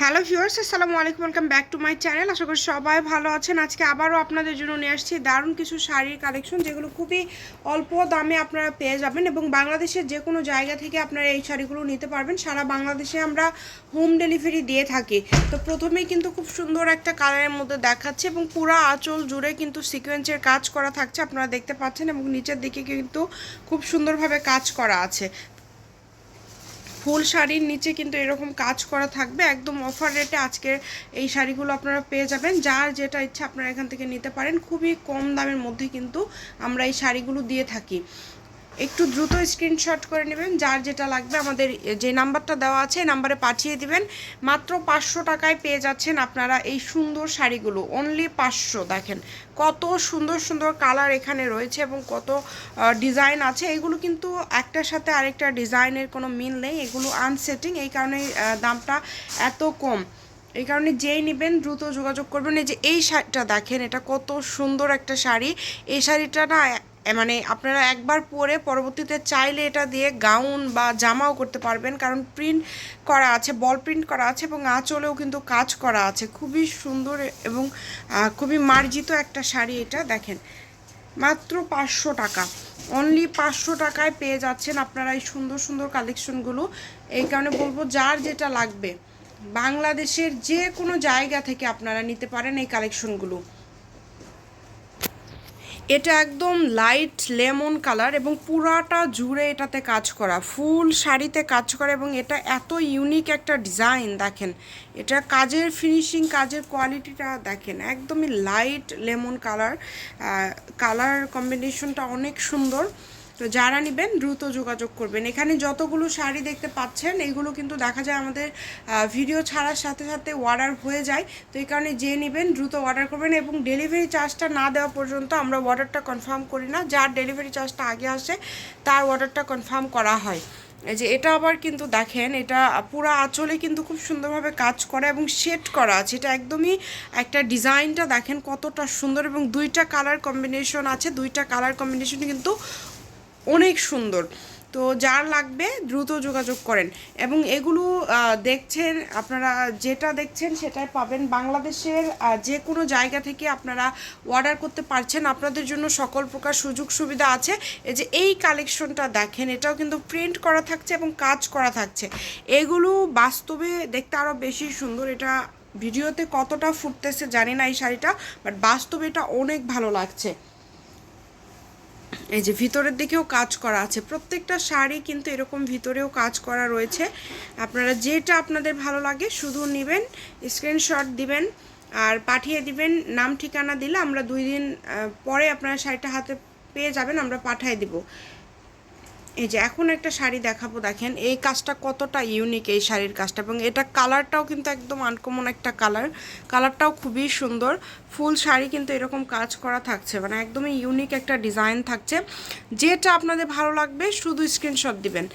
Hello viewers, আসসালামু আলাইকুম, welcome back to my channel. আশা করি সবাই ভালো আছেন। আজকে আবারও আপনাদের জন্য নিয়ে আসছি দারুণ কিছু শাড়ির কালেকশন যেগুলো খুবই অল্প দামে আপনারা পেয়ে যাবেন এবং বাংলাদেশের যে কোনো জায়গা থেকে আপনারা এই শাড়িগুলো নিতে পারবেন। সারা বাংলাদেশে আমরা হোম ডেলিভারি দিয়ে থাকি। তো প্রথমেই কিন্তু খুব সুন্দর একটা কালারের মধ্যে দেখাচ্ছে এবং পুরো আঁচল জুড়ে কিন্তু সিকোয়েন্সের কাজ করা থাকছে, আপনারা দেখতে পাচ্ছেন এবং নিচের দিকে কিন্তু খুব সুন্দরভাবে কাজ করা আছে। ফুল শাড়ির নিচে কিন্তু এরকম কাজ করা থাকবে। একদম অফার রেটে আজকের এই শাড়িগুলো আপনারা পেয়ে যাবেন। যার যেটা ইচ্ছা আপনারা এখান থেকে নিতে পারেন। খুবই কম দামের মধ্যে কিন্তু আমরা এই শাড়িগুলো দিয়ে থাকি। একটু দ্রুত স্ক্রিনশট করে নেবেন, যার যেটা লাগবে আমাদের, যে নাম্বারটা দেওয়া আছে, এই নাম্বারে পাঠিয়ে দিবেন। মাত্র পাঁচশো টাকায় পেয়ে যাচ্ছেন আপনারা এই সুন্দর শাড়িগুলো অনলি পাঁচশো, দেখেন। কত সুন্দর সুন্দর কালার এখানে রয়েছে এবং কত ডিজাইন আছে। এগুলো কিন্তু একটার সাথে আরেকটা ডিজাইনের কোনো মিল নেই। এগুলো আনসেটিং এই কারণে দামটা এত কম। এই কারণে যেই নেবেন, দ্রুত যোগাযোগ করবেন। এই যে এই শাড়িটা দেখেন, এটা কত সুন্দর একটা শাড়ি। এই শাড়িটা না মানে আপনারা একবার পরে পরবর্তীতে চাইলে এটা দিয়ে গাউন বা জামাও করতে পারবেন, কারণ প্রিন্ট করা আছে বল প্রিন্ট করা আছে এবং আঁচলেও কিন্তু কাজ করা আছে। খুবই সুন্দর এবং খুবই মার্জিত একটা শাড়ি এটা, দেখেন। মাত্র পাঁচশো টাকা। অনলি পাঁচশো টাকায় পেয়ে যাচ্ছেন আপনারা এই সুন্দর সুন্দর কালেকশনগুলো এই কারণে বলব, যার যেটা লাগবে, বাংলাদেশের যে কোনো জায়গা থেকে আপনারা নিতে পারেন এই কালেকশনগুলো এটা একদম লাইট লেমন কালার এবং পুরাটা জুড়ে এটাতে কাজ করা, ফুল শাড়িতে কাজ করা এবং এটা এত ইউনিক একটা ডিজাইন দেখেন। এটা কাজের ফিনিশিং কাজের কোয়ালিটিটা দেখেন, একদমই লাইট লেমন কালার কালার কম্বিনেশনটা অনেক সুন্দর। তো যারা নেবেন দ্রুত যোগাযোগ করবেন। এখানে যতগুলো শাড়ি দেখতে পাচ্ছেন এইগুলো কিন্তু দেখা যায় আমাদের ভিডিও ছাড়ার সাথে সাথে অর্ডার হয়ে যায়। তো এই কারণে যে নেবেন দ্রুত অর্ডার করবেন এবং ডেলিভারি চার্জটা না দেওয়া পর্যন্ত আমরা অর্ডারটা কনফার্ম করি না। যার ডেলিভারি চার্জটা আগে আসে, তার অর্ডারটা কনফার্ম করা হয়। যে এটা আবার কিন্তু দেখেন, এটা পুরো আঁচলে কিন্তু খুব সুন্দরভাবে কাজ করা এবং শেড করা আছে। এটা একদমই একটা ডিজাইনটা দেখেন কতটা সুন্দর এবং দুইটা কালার কম্বিনেশন আছে। দুইটা কালার কম্বিনেশন কিন্তু অনেক সুন্দর। তো যার লাগবে দ্রুত যোগাযোগ করেন। এবং এগুলো দেখছেন আপনারা, যেটা দেখছেন সেটাই পাবেন। বাংলাদেশের যে কোনো জায়গা থেকে আপনারা অর্ডার করতে পারছেন। আপনাদের জন্য সকল প্রকার সুযোগ সুবিধা আছে। এই যে এই কালেকশনটা দেখেন, এটাও কিন্তু প্রিন্ট করা থাকছে এবং কাজ করা থাকছে। এগুলো বাস্তবে দেখতে আরও বেশি সুন্দর। এটা ভিডিওতে কতটা ফুটতেছে জানি না এই শাড়িটা বাট বাস্তবে এটা অনেক ভালো লাগছে। এই যে ভিতরের দিকেও কাজ করা আছে। প্রত্যেকটা শাড়ি কিন্তু এরকম ভিতরেও কাজ করা রয়েছে। আপনারা যেটা আপনাদের ভালো লাগে শুধু নেবেন স্ক্রিনশট দিবেন আর পাঠিয়ে দিবেন। নাম ঠিকানা দিলে আমরা দুই দিন পরে আপনারা শাড়িটা হাতে পেয়ে যাবেন, আমরা পাঠিয়ে দিব। এই যে এখন একটা শাড়ি দেখাবো, দেখেন, এই কাজটা কতটা ইউনিক এই শাড়ির কাজটা। এবং এটা কালারটাও কিন্তু একদম আনকমন একটা কালার কালারটাও খুবই সুন্দর। ফুল শাড়ি কিন্তু এরকম কাজ করা থাকছে মানে একদমই ইউনিক একটা ডিজাইন থাকছে। যেটা আপনাদের ভালো লাগবে, শুধু স্ক্রিনশট দিবেন।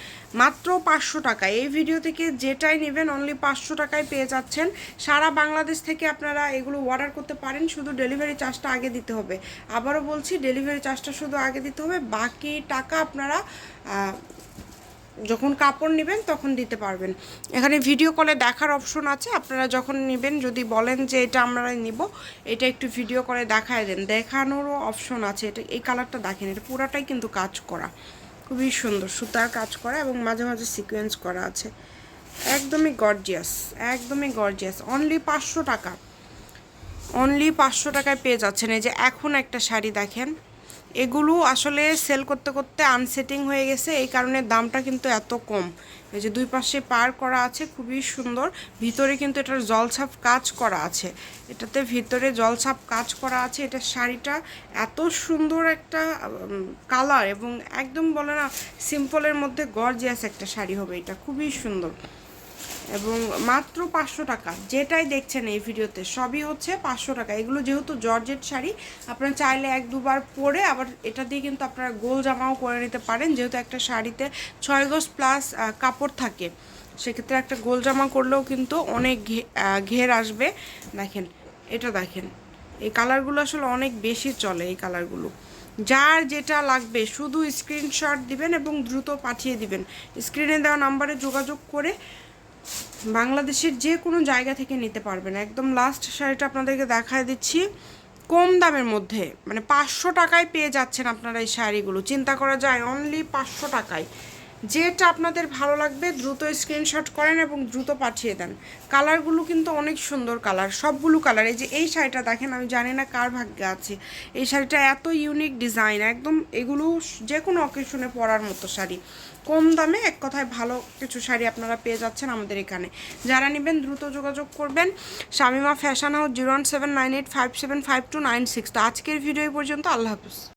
মাত্র পাঁচশো টাকা। এই ভিডিও থেকে যেটাই নেবেন অনলি পাঁচশো টাকায় পেয়ে যাচ্ছেন। সারা বাংলাদেশ থেকে আপনারা এগুলো অর্ডার করতে পারেন, শুধু ডেলিভারি চার্জটা আগে দিতে হবে। আবারও বলছি ডেলিভারি চার্জটা শুধু আগে দিতে হবে। বাকি টাকা আপনারা যখন কাপড় নেবেন তখন দিতে পারবেন। এখানে ভিডিও কলে দেখার অপশন আছে। আপনারা যখন নেবেন, যদি বলেন যে এটা আমরা নিব, এটা একটু ভিডিও করে দেখায় দেন। দেখানোরও অপশন আছে। এটা, এই কালারটা দেখেন, এটা পুরাটাই কিন্তু কাজ করা। খুবই সুন্দর, সুতার কাজ করা এবং মাঝে মাঝে সিকোয়েন্স করা আছে। একদমই গর্জিয়াস একদমই গর্জিয়াস অনলি পাঁচশো টাকা। অনলি পাঁচশো টাকায় পেয়ে যাচ্ছেন। এই যে এখন একটা শাড়ি দেখেন। এগুলো আসলে সেল করতে করতে আনসেটিং হয়ে গেছে। এই কারণে দামটা কিন্তু এত কম। এই যে দুই পাশে পার করা আছে, খুবই সুন্দর। ভিতরে কিন্তু এটার জলছাপ কাজ করা আছে। এটাতে ভিতরে জলছাপ কাজ করা আছে। এটা শাড়িটা এত সুন্দর একটা কালার এবং একদম বলে না সিম্পলের মধ্যে গর্জিয়াস একটা শাড়ি হবে। এটা খুবই সুন্দর। এবং মাত্র পাঁচশো টাকা। যেটাই দেখছেন এই ভিডিওতে, সবই হচ্ছে পাঁচশো টাকা। এগুলো যেহেতু জর্জেট শাড়ি, আপনারা চাইলে এক দুবার পরে আবার এটা দিয়ে কিন্তু আপনারা গোল জামাও করে নিতে পারেন। যেহেতু একটা শাড়িতে ছয় গজ প্লাস কাপড় থাকে, সেক্ষেত্রে একটা গোল জামা করলেও কিন্তু অনেক ঘের আসবে। দেখেন, এটা দেখেন, এই কালারগুলো আসলে অনেক বেশি চলে এই কালারগুলো। যার যেটা লাগবে, শুধু স্ক্রিনশট দিবেন এবং দ্রুত পাঠিয়ে দিবেন। স্ক্রিনে দেওয়া নাম্বারে যোগাযোগ করে বাংলাদেশের যে কোনো জায়গা থেকে নিতে পারবেন। একদম লাস্ট শাড়িটা আপনাদেরকে দেখায় দিচ্ছি। কম দামের মধ্যে মানে পাঁচশো টাকায় পেয়ে যাচ্ছেন আপনারা এই শাড়িগুলো। চিন্তা করা যায় অনলি পাঁচশো টাকায়। যেটা আপনাদের ভালো লাগবে, দ্রুত স্ক্রিনশট করেন এবং দ্রুত পাঠিয়ে দেন। কালারগুলো কিন্তু অনেক সুন্দর কালার, সবগুলো কালার। এই যে এই শাড়িটা দেখেন, আমি জানি না কার ভাগ্যে আছে। এই শাড়িটা এত ইউনিক ডিজাইন একদম এগুলো যে কোনো অকেশনে পরার মতো শাড়ি। কম দামে এক কথায় ভালো কিছু শাড়ি আপনারা পেয়ে যাচ্ছেন আমাদের এখানে। যারা নেবেন, দ্রুত যোগাযোগ করবেন। Shamima fashion house zero one seven nine eight five seven five two nine six তো আজকের ভিডিও পর্যন্ত, আল্লাহ হাফিজ।